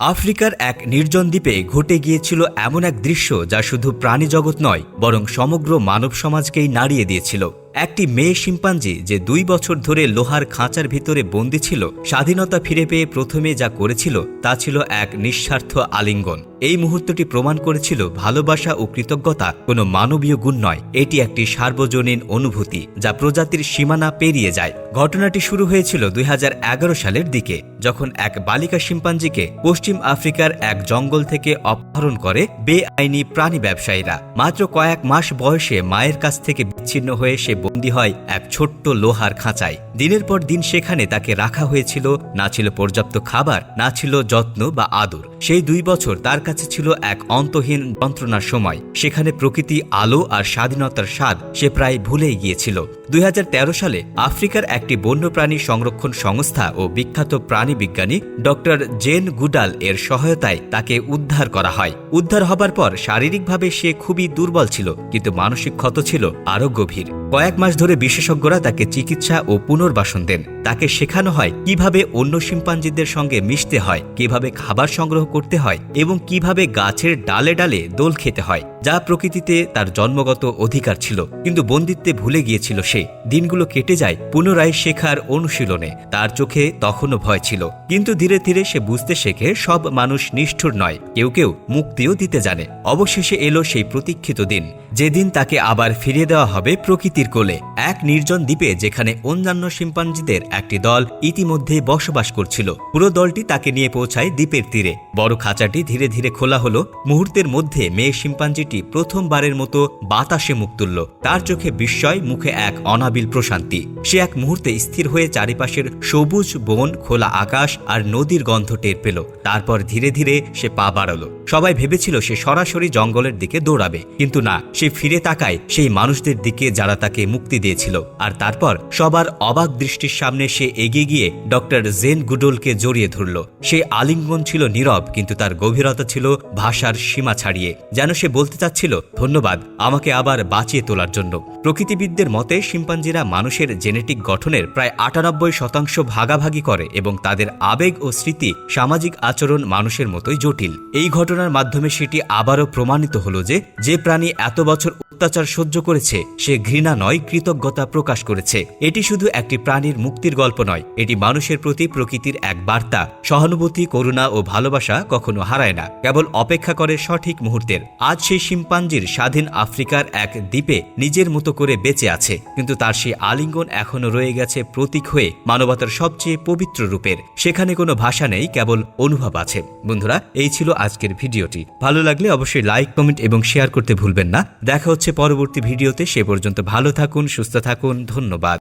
আফ্রিকার এক নির্জন দ্বীপে ঘটে গিয়েছিল এমন এক দৃশ্য যা শুধু প্রাণী জগৎ নয়, বরং সমগ্র মানব সমাজকেই নাড়িয়ে দিয়েছিল। একটি মেয়ে শিম্পাঞ্জি যে দুই বছর ধরে লোহার খাঁচার ভিতরে বন্দী ছিল, স্বাধীনতা ফিরে পেয়ে প্রথমে যা করেছিল তা ছিল এক নিঃস্বার্থ আলিঙ্গন। এই মুহূর্তটি প্রমাণ করেছিল ভালোবাসা ও কৃতজ্ঞতা কোনো মানবীয় গুণ নয়। এটি একটি সার্বজনীন অনুভূতি যা প্রজাতির সীমানা পেরিয়ে যায়। ঘটনাটি শুরু হয়েছিল দুই হাজার এগারো সালের দিকে, যখন এক বালিকা শিম্পাঞ্জিকে পশ্চিম আফ্রিকার এক জঙ্গল থেকে অপহরণ করে বেআইনি প্রাণী ব্যবসায়ীরা। মাত্র কয়েক মাস বয়সে মায়ের কাছ থেকে বিচ্ছিন্ন হয়ে সে বন্দী হয় এক ছোট্ট লোহার খাঁচায়। দিনের পর দিন সেখানে তাকে রাখা হয়েছিল, না ছিল পর্যাপ্ত খাবার, না ছিল যত্ন বা আদর। সেই দুই বছর তার কাছে ছিল এক অন্তহীন যন্ত্রণার সময়। সেখানে প্রকৃতি আলো আর স্বাধীনতার স্বাদ সে প্রায় ভুলেই গিয়েছিল। দুই হাজার তেরো সালে আফ্রিকার একটি বন্যপ্রাণী সংরক্ষণ সংস্থা ও বিখ্যাত প্রাণী বিজ্ঞানী ডক্টর জেন গুডাল এর সহায়তায় তাকে উদ্ধার করা হয়। উদ্ধার হবার পর শারীরিকভাবে সে খুবই দুর্বল ছিল, কিন্তু মানসিক ক্ষত ছিল আরও গভীর। কয়েক মাস ধরে বিশেষজ্ঞরা তাকে চিকিৎসা ও পুনর্বাসন দেন। তাকে শেখানো হয় কীভাবে অন্য শিম্পাঞ্জিদের সঙ্গে মিশতে হয়, কীভাবে খাবার সংগ্রহ করতে হয় এবং কীভাবে গাছের ডালে ডালে দোল খেতে হয়, যা প্রকৃতিতে তার জন্মগত অধিকার ছিল। কিন্তু বন্দিত্বে ভুলে গিয়েছিল সে। দিনগুলো কেটে যায় পুনরায় শেখার অনুশীলনে। তার চোখে তখনও ভয় ছিল। কিন্তু ধীরে ধীরে সে বুঝতে শেখে, সব মানুষ নিষ্ঠুর নয়, কেউ কেউ মুক্তিও দিতে জানে। অবশেষে এলো সেই প্রতীক্ষিত দিন। যেদিন তাকে আবার ফিরিয়ে দেওয়া হবে প্রকৃতির কোলে, এক নির্জন দ্বীপে যেখানে অন্যান্য শিম্পাঞ্জিদের একটি দল ইতিমধ্যে বসবাস করছিল। পুরো দলটি তাকে নিয়ে পৌঁছায় দ্বীপের তীরে। বড় খাঁচাটি ধীরে ধীরে খোলা হলো। মুহূর্তের মধ্যে মেয়ে শিম্পাঞ্জিটি প্রথমবারের মতো বাতাসে মুখ তুলল। তার চোখে বিস্ময়, মুখে এক অনাবিল প্রশান্তি। সে এক মুহূর্তে স্থির হয়ে চারিপাশের সবুজ বন, খোলা আকাশ আর নদীর গন্ধ টের পেল। তারপর ধীরে ধীরে সে পা বাড়ালো। সবাই ভেবেছিল সে সরাসরি জঙ্গলের দিকে দৌড়াবে। কিন্তু না, সে ফিরে তাকায় সেই মানুষদের দিকে যারা তাকে মুক্তি দিয়েছিল। আর তারপর সবার অবাক দৃষ্টির সামনে সে এগিয়ে গিয়ে ডক্টর জেন গুডোলকে জড়িয়ে ধরল। সে আলিঙ্গন ছিল নীরব, কিন্তু তার গভীরতা ছিল ভাষার সীমা ছাড়িয়ে। যেন সে বলতে চাচ্ছিল, ধন্যবাদ, আমাকে আবার বাঁচিয়ে তোলার জন্য। প্রকৃতিবিদদের মতে শিম্পাঞ্জিরা মানুষের জেনেটিক গঠনের প্রায় আটানব্বই শতাংশ ভাগাভাগি করে এবং তাদের আবেগ ও স্মৃতি সামাজিক আচরণ মানুষের মতোই জটিল। এই ঘটনার মাধ্যমে সেটি আবারও প্রমাণিত হলো যে যে প্রাণী এত বছর অত্যাচার সহ্য করেছে, সে ঘৃণা নয়, কৃতজ্ঞতা প্রকাশ করেছে। এটি শুধু একটি প্রাণীর মুক্তির গল্প নয়, এটি মানুষের প্রতি প্রকৃতির এক বার্তা। সহানুভূতি, করুণা ও ভালোবাসা কখনো হারায় না, কেবল অপেক্ষা করে সঠিক মুহূর্তের। আজ সেই শিম্পাঞ্জির স্বাধীন আফ্রিকার এক দ্বীপে নিজের মতো করে বেঁচে আছে, কিন্তু তার সেই আলিঙ্গন এখনও রয়ে গেছে প্রতীক হয়ে মানবতার সবচেয়ে পবিত্র রূপের। সেখানে কোনো ভাষা নেই, কেবল অনুভব আছে। বন্ধুরা, এই ছিল আজকের ভিডিওটি। ভালো লাগলে অবশ্যই লাইক, কমেন্ট এবং শেয়ার করতে ভুলবেন না। দেখা হচ্ছে পরবর্তী ভিডিওতে। সে পর্যন্ত ভালো থাকুন সুস্থ থাকুন ধন্যবাদ।